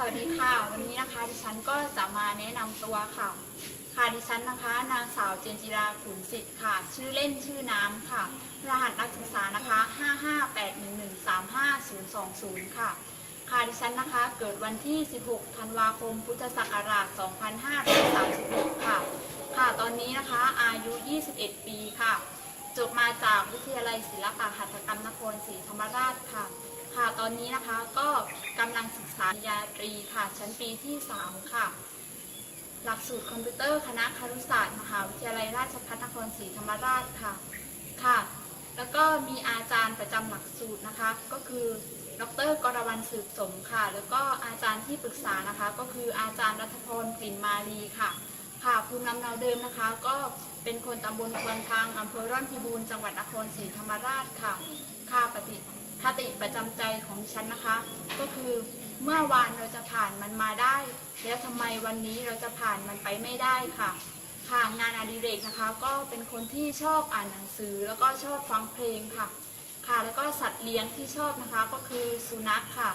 สวัสดีค่ะ วันนี้นะคะดิฉันก็จะมาแนะนำตัวค่ะ ค่ะดิฉันนะคะ นางสาวเจนจิราขุนสิทธิ์ค่ะ ชื่อเล่นชื่อน้ำค่ะ รหัสนักศึกษานะคะ 55811352020 ค่ะ ค่ะดิฉันนะคะ เกิดวันที่ 16 ธันวาคม พุทธศักราช 2536 ค่ะ ค่ะ ตอนนี้นะคะ อายุ 21 ปีค่ะ จบมาจากวิทยาลัยศิลปะหัตถกรรมนครศรีธรรมราชค่ะ ค่ะ ตอนนี้นะคะก็กำลังศึกษาปริญญาตรีค่ะ ชั้นปีที่ 3 ค่ะ หลักสูตรคอมพิวเตอร์คณะครุศาสตร์มหาวิทยาลัยราชภัฏนครศรีธรรมราชค่ะ ค่ะ แล้วก็มีอาจารย์ประจำหลักสูตรนะคะ ก็คือดรกรวรรณสืบสมค่ะ แล้วก็อาจารย์ที่ปรึกษานะคะ ก็คืออาจารย์รัฐพลกลิ่นมาลีค่ะ ค่ะภูมิลำเนาเดิมนะคะ ก็เป็นคนตำบลควนทางอำเภอร่อนพิบูรณ์จังหวัดนครศรีธรรมราชค่ะ ค่ะ ติประจำใจของดิฉันนะคะ ก็คือเมื่อวานเราจะผ่านมันมาได้ แล้วทำไมวันนี้เราจะผ่านมันไปไม่ได้ค่ะ ค่ะงานอดิเรกนะคะ ก็เป็นคนที่ชอบอ่านหนังสือ แล้วก็ชอบฟังเพลงค่ะ ค่ะแล้วก็สัตว์เลี้ยงที่ชอบนะคะก็คือสุนัขค่ะ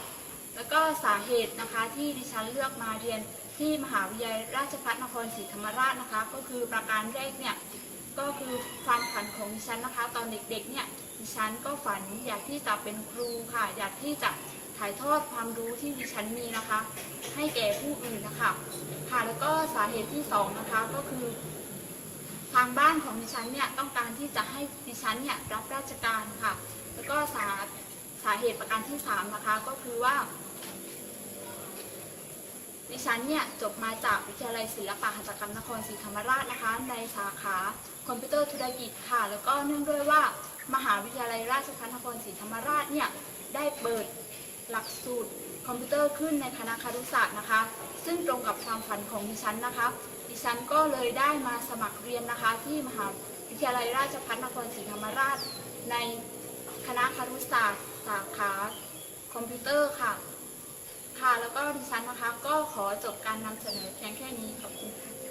แล้วก็สาเหตุนะคะที่ดิฉันเลือกมาเรียน ที่มหาวิทยาลัยราชภัฏนครศรีธรรมราชนะคะ ก็คือประการแรกเนี่ยก็คือความฝันของดิฉันนะคะ ตอนเด็กๆเนี่ยดิฉันก็ฝันอยากที่จะเป็นครูค่ะ อยากที่จะถ่ายทอดความรู้ที่ดิฉันมีนะคะ ให้แก่ผู้อื่นนะคะค่ะแล้วก็สาเหตุที่สองนะคะก็คือทางบ้านของดิฉันเนี่ยต้องการที่จะให้ดิฉันเนี่ยรับราชการค่ะ แล้วก็สาสาเหตุประการที่สามนะคะก็คือว่า ดิฉันเนี่ยจบมาจากวิทยาลัยศิลปหัตถกรรมนครศรีธรรมราชนะคะ ในสาขาคอมพิวเตอร์ธุรกิจค่ะ แล้วก็เนื่องด้วยว่ามหาวิทยาลัยราชภัฏนครศรีธรรมราชเนี่ยได้เปิดหลักสูตรคอมพิวเตอร์ขึ้นในคณะครุศาสตร์นะคะ ซึ่งตรงกับความฝันของดิฉันนะคะ ดิฉันก็เลยได้มาสมัครเรียนนะคะ ที่มหาวิทยาลัยราชภัฏนครศรีธรรมราช ในคณะครุศาสตร์สาขาคอมพิวเตอร์ค่ะ ค่ะ แล้วก็ ดิฉันนะคะ ก็ขอจบการนำเสนอเพียงแค่นี้ขอบคุณค่ะ